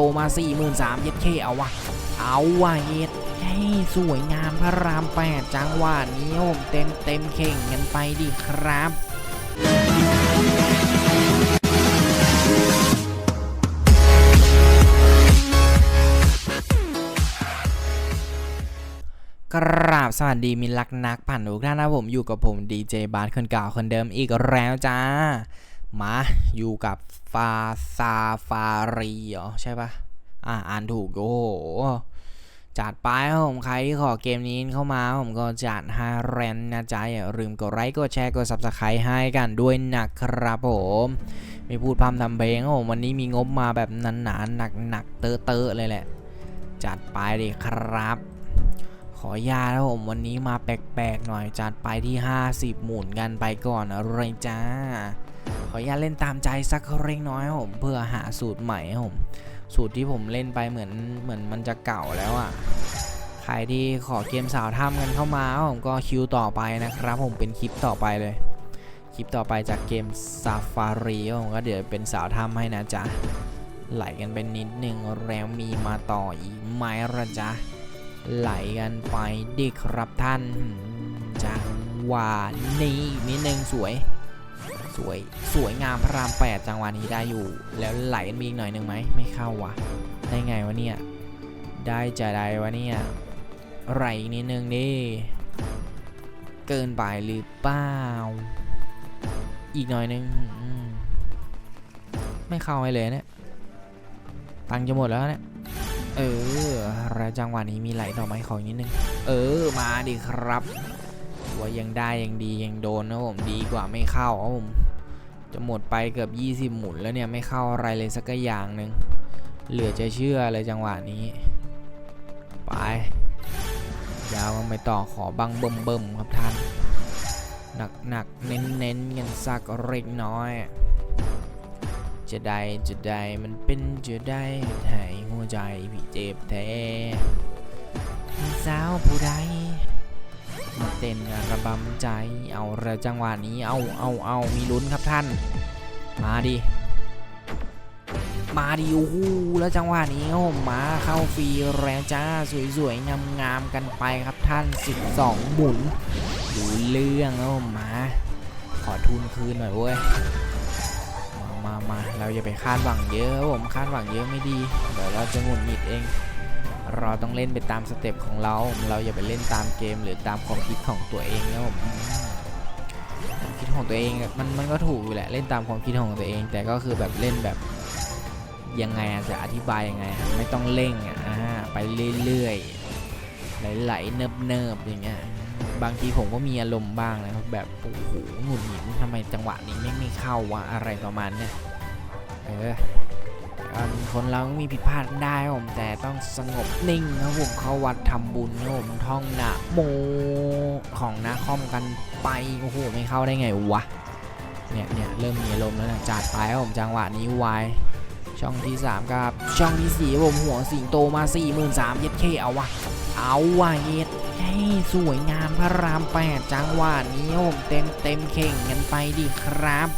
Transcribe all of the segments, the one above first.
โตมา 4 3 0 0 0เย็ดเคเอาวะ เอาวะเย็ดเฮ้สวยงามพระรามแปดจังหวะนี้ผมเต็มเต็มเข่งกันไปดิครับกราบสวัสดีมิตรรักนักผ่านทุกท่านนะผมอยู่กับผมดีเจบาสคนเก่าคนเดิมอีกแล้วจ้า มาอยู่กับฟาซาฟารีเหรอใช่ปะอ่าอ่านถูกโอ้โหจัดไปครับผมใครที่ขอเกมนี้เข้ามาผมก็จัดให้แรนนะจ๊ะอย่าลืมกดไลค์กดแชร์กด subscribe ให้กันด้วยนะครับผมไม่พูดพร่ำทำเพลงครับผมวันนี้มีงบมาแบบหนาๆหนักๆเตอะๆเลยแหละ จัดไปดิครับ ขออนุญาตครับผมวันนี้มาแปลกๆหน่อยจัดไปที่ 50 หมุนกันไปก่อนอะไรจ้า ขออนุญาตเล่นตามใจสักเล็กน้อยผมเพื่อหาสูตรใหม่ผมสูตรที่ผมเล่นไปเหมือนเหมือนมันจะเก่าแล้วอะใครที่ขอเกมสาวถ้ำกันเข้ามาผมก็คิวต่อไปนะครับ ผมเป็นคลิปต่อไปเลย คลิปต่อไปจากเกมซาฟารีผมก็เดี๋ยวเป็นสาวถ้ำให้นะจ๊ะไหลกันไปนิดนึงแล้วมีมาต่ออีกไหมละจ๊ะไหลกันไปดิครับท่านจังหวะนี้นิดนึงสวย สวย สวยงามพระรามแปดจังหวะนี้ได้อยู่ แล้วไหลมีอีกหน่อยหนึ่งไหมไม่เข้าวะได้ไงวะเนี่ย ได้จะได้วะเนี่ยไหลอีกนิดนึงดิเกินไปหรือเปล่า อีกหน่อยหนึงไม่เข้าให้เลยเนี่ยตังจะหมดแล้วเนี่ยเออแล้วจังหวะนี้มีไหลต่อไหมขออีกนิดนึง เออ มาดิครับว่ายังได้ยังดียังโดนนะผมดีกว่าไม่เข้าครับผม จะหมดไปเกือบ 20 หมุนแล้วเนี่ย ไม่เข้าอะไรเลยสักอย่างหนึ่งเหลือจะเชื่อเลยจังหวะนี้ ไปยาวกันไปต่อขอบังเบิ่มเบิ่มๆครับท่าน หนักหนักๆเน้นเน้นกันสักเล็กน้อย จะได้จะได้มันเป็นจะได้หายหัวใจพี่เจ็บแท้สาวผู้ใด เต้นระบำใจ เอาระจังหวะนี้ เอาเอาเอามีลุ้นครับท่าน มาดิ มาดิโอ้โหแล้วจังหวะนี้โอ้มาเข้าฟรีแล้วจ้าสวยๆงามๆกันไปครับท่าน 12 หมุนดูเรื่องแล้วมา ขอทุนคืนหน่อยเว้ยมามามาเราอย่าไปคาดหวังเยอะครับผมคาดหวังเยอะไม่ดี เดี๋ยวเราจะหงุดหงิดเอง เราต้องเล่นไปตามสเต็ปของเรา เราอย่าไปเล่นตามเกมหรือตามความคิดของตัวเองนะผมความคิดของตัวเองมันมันก็ถูกอยู่แหละเล่นตามความคิดของตัวเอง แต่ก็คือแบบเล่นแบบยังไงจะอธิบายยังไง ไม่ต้องเร่งอะไปเรื่อยๆไหลๆเนิบๆอย่างเงี้ยบางทีผมก็มีอารมณ์บ้างนะครับแบบโอ้โหหงุดหงิดทำไมจังหวะนี้ไม่ไม่เข้าวะอะไรประมาณเนี้ยเออ แต่ว่าคนเราก็มีผิดพลาดได้ครับผมแต่ต้องสงบนิ่งครับผมเข้าวัดทำบุญครับผมท่องนะโมของนาคอมกันไปโอ้โหไม่เข้าได้ไงวะเนี่ยเนี่ยเริ่มมีอารมณ์แล้วนะจัดไปครับผมจังหวะนี้วายช่องที่สามครับช่องที่สี่ผมหัวสิงโตมา4 3 0 0 0เย็ดเคเอาวะเอาวะเย็ดเฮ้สวยงามพระรามแปดจังหวะนี้ผมเต็มเต็มเข่งกันไปดิครับ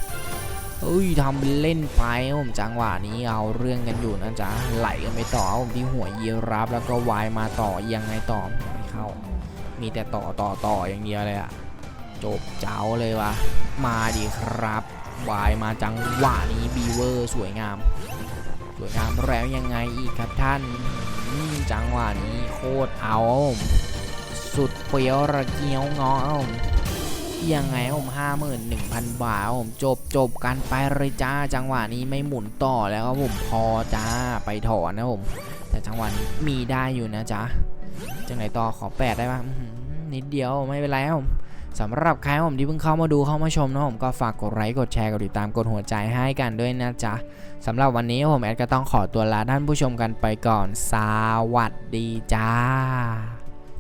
เอ้ยทำเป็นเล่นไปผมจังหวะนี้เอาเรื่องกันอยู่นะจ๊ะไหลกันไปต่อผมที่หัวเยียรับแล้วก็วายมาต่อยังไงต่อไม่เข้า มีแต่ต่อต่อต่ออย่างเดียวเลยอะจบเจ้าเลยวะมาดิครับวายมาจังหวะนี้บีเวอร์สวยงาม สวยงามแล้วยังไงอีกครับท่านจังหวะนี้โคตรเอา สุดเปรี้ยวระเกียวงาะครับผม ยังไงผมห้าหมื่นหนึ่งพันบาทผมจบจบกันไปเลยจ้า จังหวะนี้ไม่หมุนต่อแล้วครับผมพอจ้าไปถอนนะครับผมแต่จังหวะนี้มีได้อยู่นะจ๊ะจังไหนต่อขอแปดได้ปะนิดเดียวไม่เป็นไรครับผมสำหรับใครผมที่เพิ่งเข้ามาดูเข้ามาชมนะผมก็ฝากกดไลค์กดแชร์กดติดตามกดหัวใจให้กันด้วยนะจ๊ะสำหรับวันนี้ผมแอดก็ต้องขอตัวลาท่านผู้ชมกันไปก่อนสวัสดีจ้า